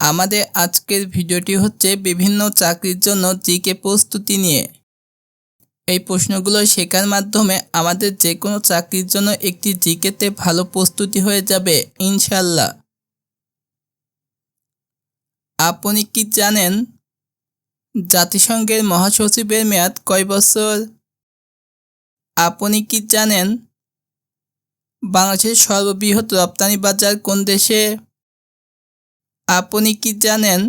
আমাদের আজকের ভিডিওটি হচ্ছে বিভিন্ন চাকরির জন্য জিকে প্রস্তুতি নিয়ে। এই প্রশ্নগুলো শেখার মাধ্যমে আমাদের যে কোনো চাকরির জন্য একটি জিকেতে ভালো প্রস্তুতি হয়ে যাবে ইনশাল্লাহ আপনি কি জানেন জাতিসংঘের মহাসচিবের মেয়াদ কয় বছর? আপনি কি জানেন বাংলাদেশের সর্ববৃহৎ রপ্তানি বাজার কোন দেশে? আপনি কি জানেন?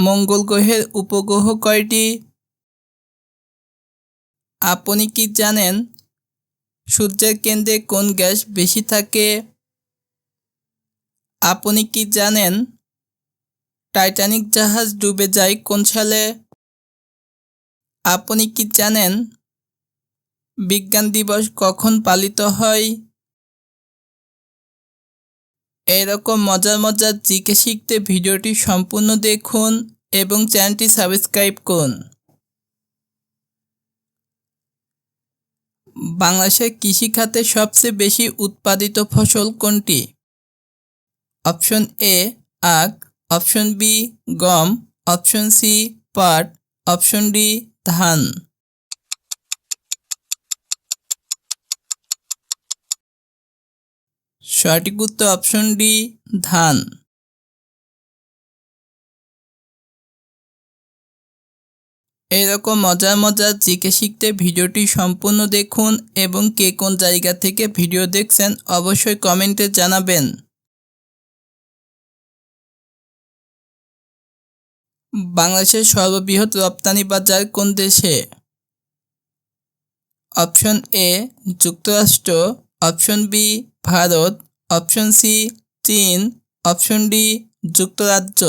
মঙ্গল গ্রহের উপগ্রহ কয়টি? আপনি কি জানেন? সূর্যের কেন্দ্রে কোন গ্যাস বেশি থাকে? আপনি কি জানেন? টাইটানিক জাহাজ ডুবে যায় কোন সালে? আপনি কি জানেন? বিজ্ঞান দিবস কখন পালিত হয়? এরকম মজার মজার জিকে শিখতে ভিডিওটি সম্পূর্ণ দেখুন এবং চ্যানেলটি সাবস্ক্রাইব করুন। বাংলাদেশের কৃষিখাতে সবচেয়ে বেশি উৎপাদিত ফসল কোনটি? অপশন এ, আখ, অপশন বি, গম, অপশন সি, পাট, অপশন ডি, ধান। সঠিক উত্তর অপশন ডি ধান। এরকম মজার মজার জিকে শিখতে ভিডিওটি সম্পূর্ণ দেখুন এবং কে কোন জায়গা থেকে ভিডিও দেখছেন অবশ্যই কমেন্টে জানাবেন। বাংলাদেশের সর্ববৃহৎ রপ্তানি বাজার কোন দেশে? অপশন এ যুক্তরাষ্ট্র। Option B Bharat option C চীন অপশন ডি যুক্তরাজ্য।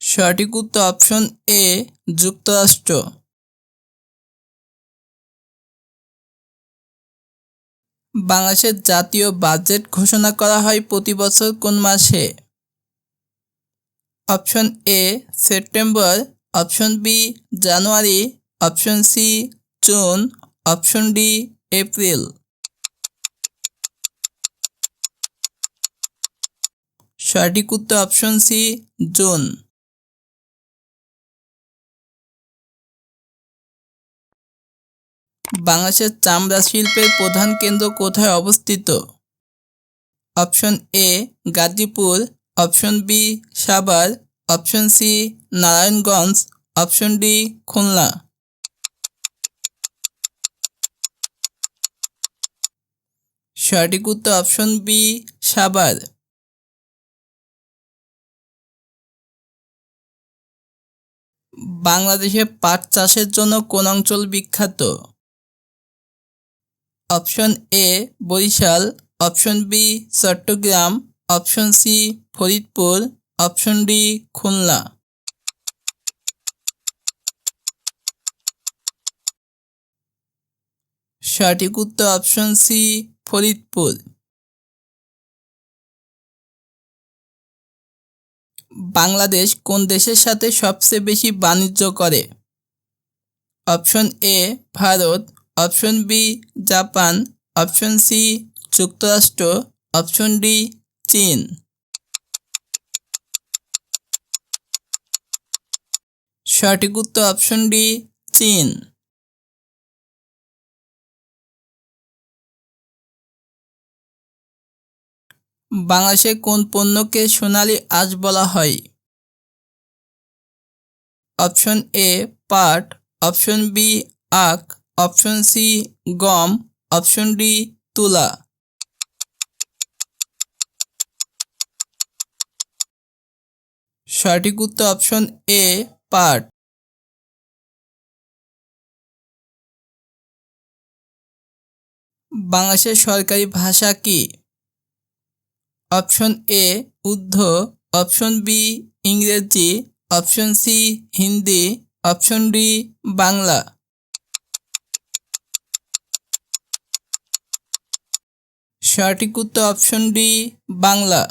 সঠিক উত্তর অপশন এ যুক্তরাষ্ট্র। বাংলাদেশের জাতীয় বাজেট ঘোষণা করা হয় প্রতি বছর কোন মাসে? Option A September option B January option C, June. Option D, April. সঠিক উত্তর অপশন সি, জুন। বাংলাদেশের চামড়া শিল্পের প্রধান কেন্দ্র কোথায় অবস্থিত? Option A, Gazipur. Option B, Savar. Option C, Narayanganj. Option D, Khulna. সঠিক উত্তর অপশন বি সাভার বাংলাদেশে পাট চাষের জন্য কোন অঞ্চল বিখ্যাত? Option A Barishal. Option B Chattogram. Option C Faridpur. Option D Khulna. সঠিক উত্তর অপশন সি ফরিদপুর। বাংলাদেশ কোন দেশের সাথে সবচেয়ে বেশি বাণিজ্য করে? Option A, Bharat. Option B, Japan. Option C, যুক্তরাষ্ট্র। অপশন ডি, চীন। সঠিক উত্তর অপশন ডি, চীন। বাংলাদেশে কোন পণ্যকে সোনালী আজ বলা হয়? অপশন এ পাট, অপশন বি আখ, অপশন সি গম, অপশন ডি তুলা। সঠিক উত্তর অপশন এ পাট। বাংলাদেশের সরকারি ভাষা কি? Option A Urdu option B ইংরেজি, option C Hindi, option D Bangla. সঠিক উত্তর অপশন ডি বাংলা।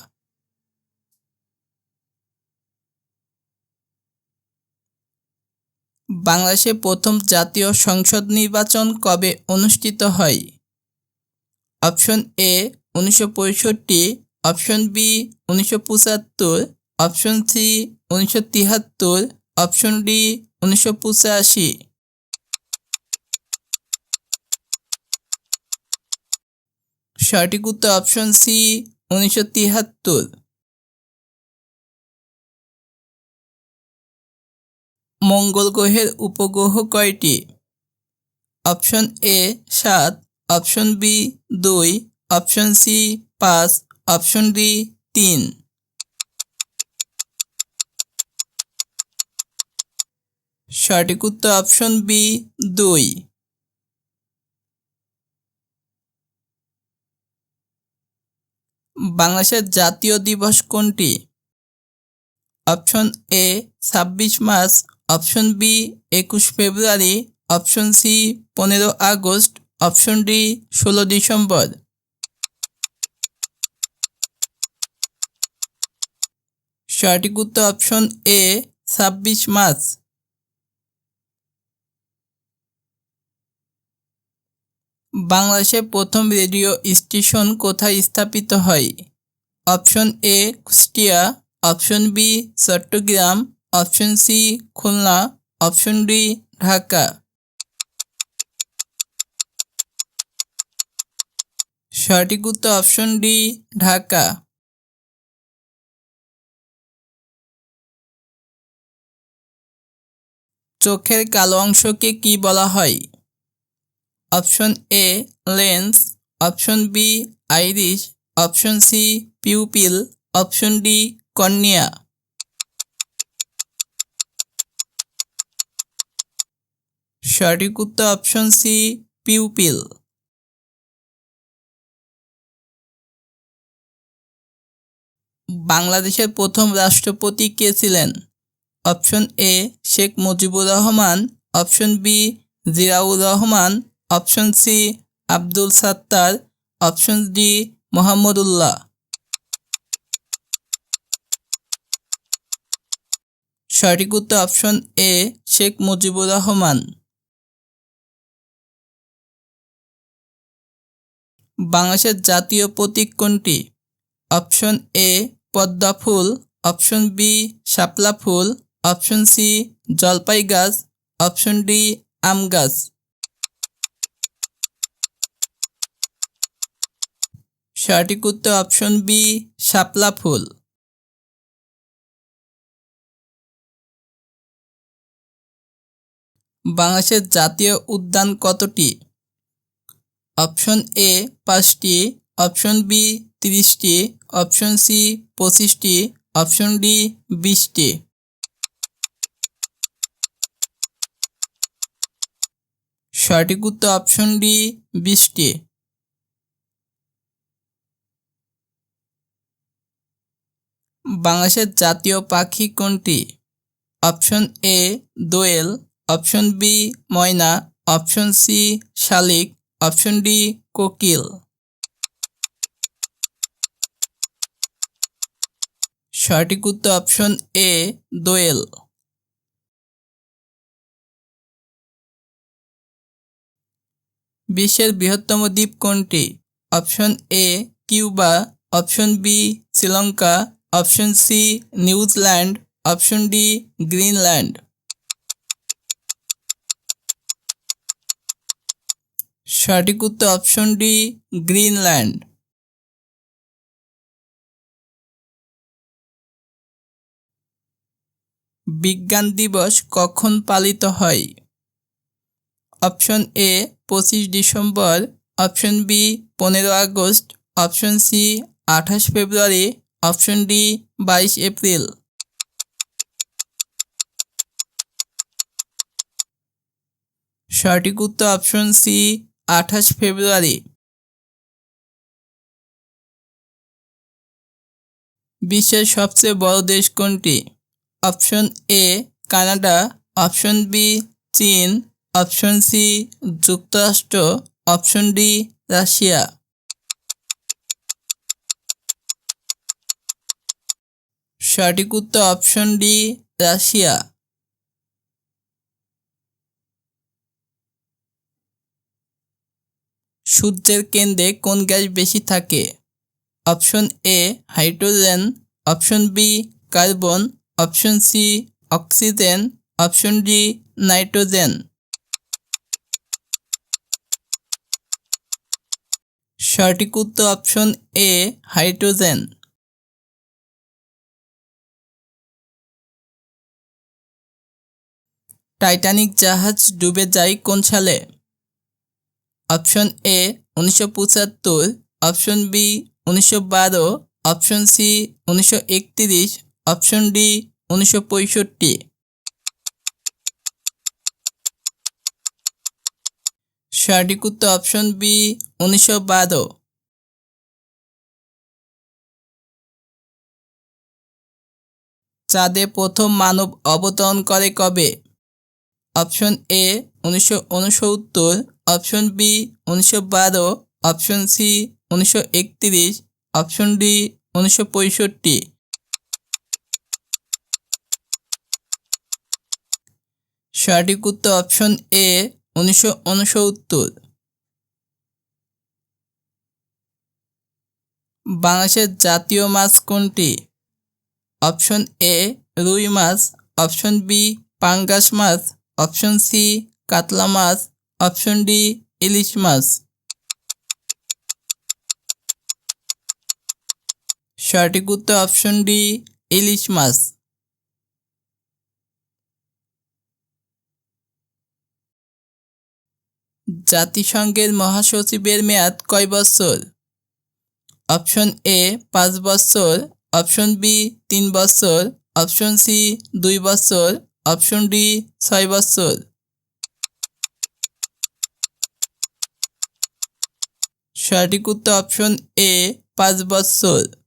বাংলাদেশে প্রথম জাতীয় সংসদ নির্বাচন কবে অনুষ্ঠিত হয়? অপশন এ উনিশশো পঁয়ষট্টি অপশন বি উনিশশো পঁচাত্তর, অপশন সি উনিশশো তিয়াত্তর অপশন ডি উনিশশো পঁচাশি। সঠিক উত্তর অপশন সি উনিশশো তিয়াত্তর মঙ্গল গ্রহের উপগ্রহ কয়টি? অপশন এ সাত, অপশন বি দুই, অপশন সি পাঁচ অপশন ডি, তিন। সঠিক উত্তর অপশন বি, দুই। বাংলাদেশের জাতীয় দিবস কোনটি? অপশন এ, ছাব্বিশ মার্চ। অপশন বি, একুশ ফেব্রুয়ারি। অপশন সি, পনেরো আগস্ট। অপশন ডি, ষোলো ডিসেম্বর। সঠিক উত্তর অপশন এ ছাব্বিশ মার্চ। বাংলাদেশের প্রথম রেডিও স্টেশন কোথায় স্থাপিত হয়? Option A Kushtia option B Chattogram option C Khulna option D Dhaka. সঠিক উত্তর অপশন ডি ঢাকা। চোখের কালো অংশকে কি বলা হয়? Option A, lens. Option B, iris. Option C, pupil. Option D, cornea. সঠিক উত্তর অপশন সি, পিউপিল। বাংলাদেশের প্রথম রাষ্ট্রপতি কে ছিলেন? Option A Sheikh Mujibur Rahman, option B Ziaur Rahman, option C Abdul Sattar, option D Mohammadullah. সঠিক উত্তর option A Sheikh Mujibur Rahman. বাংলাদেশের জাতীয় প্রতীক কোনটি? অপশন এ পদ্মা ফুল, অপশন বি শাপলা ফুল অপশন সি, জলপাই গাছ। অপশন ডি, আম গাছ। সঠিক উত্তর অপশন বি, শাপলা ফুল। বাংলাদেশের জাতীয় উদ্যান কতটি? অপশন এ, পাঁচটি। অপশন বি, তিরিশটি। অপশন সি, পঁচিশটি। অপশন ডি, বিশটি। সঠিক উত্তর অপশন ডি বিশটি বাংলাদেশের জাতীয় পাখি কোনটি? অপশন এ দোয়েল। অপশন বি ময়না। অপশন সি শালিক। অপশন ডি কোকিল। সঠিক উত্তর অপশন এ দোয়েল। বিশ্বের বৃহত্তম দ্বীপ কোনটি? Option A, Cuba. Option B, Sri Lanka. Option C, New Zealand. Option D, Greenland. সঠিক উত্তর অপশন ডি, গ্রিনল্যান্ড। বিজ্ঞান দিবস কখন পালিত হয়? অপশন এ পঁচিশ ডিসেম্বর, অপশন বি পনেরো আগস্ট, অপশন সি আঠাশ ফেব্রুয়ারি, অপশন ডি বাইশ এপ্রিল। সঠিক উত্তর অপশন সি আঠাশ ফেব্রুয়ারি। বিশ্বের সবচেয়ে বড় দেশ কোনটি? Option A Canada, option B চীন অপশন সি, যুক্তরাষ্ট্র। Option D, Russia. সঠিক উত্তর অপশন ডি, রাশিয়া। সূর্যের কেন্দ্রে কোন গ্যাস বেশি থাকে? Option A, hydrogen. Option B, carbon. Option C, oxygen. Option D, nitrogen. সঠিক উত্তর অপশন এ হাইড্রোজেন টাইটানিক জাহাজ ডুবে যায় কোন সালে অপশন এ উনিশশো পঁচাত্তর অপশন বি উনিশশো বারো অপশন সি উনিশশো একত্রিশ অপশন ডি উনিশশো পঁয়ষট্টি। সঠিক উত্তর অপশন বি উনিশশো বারো। চাঁদে প্রথম মানব অবতরণ করে কবে? অপশন এ উনিশশো উনসত্তর অপশন বি উনিশশো বারো অপশন সি উনিশশো একত্রিশ অপশন ডি উনিশশো পঁয়ষট্টি। সঠিক উত্তর অপশন এ উনিশশো উনসত্তর। বাংলাদেশের জাতীয় মাছ কোনটি? অপশন এ, রুই মাছ, অপশন বি, পাঙ্গাস মাছ, অপশন সি, কাতলা মাছ, অপশন ডি, ইলিশ মাছ। সঠিক উত্তর অপশন ডি, ইলিশ মাছ। জাতিসংঘের মহাসচিবের মেয়াদ কয় বছর? অপশন এ, পাঁচ বছর। অপশন বি, তিন বছর। অপশন সি, দুই বছর। অপশন ডি, ছয় বছর। সঠিক উত্তর অপশন এ, পাঁচ বছর।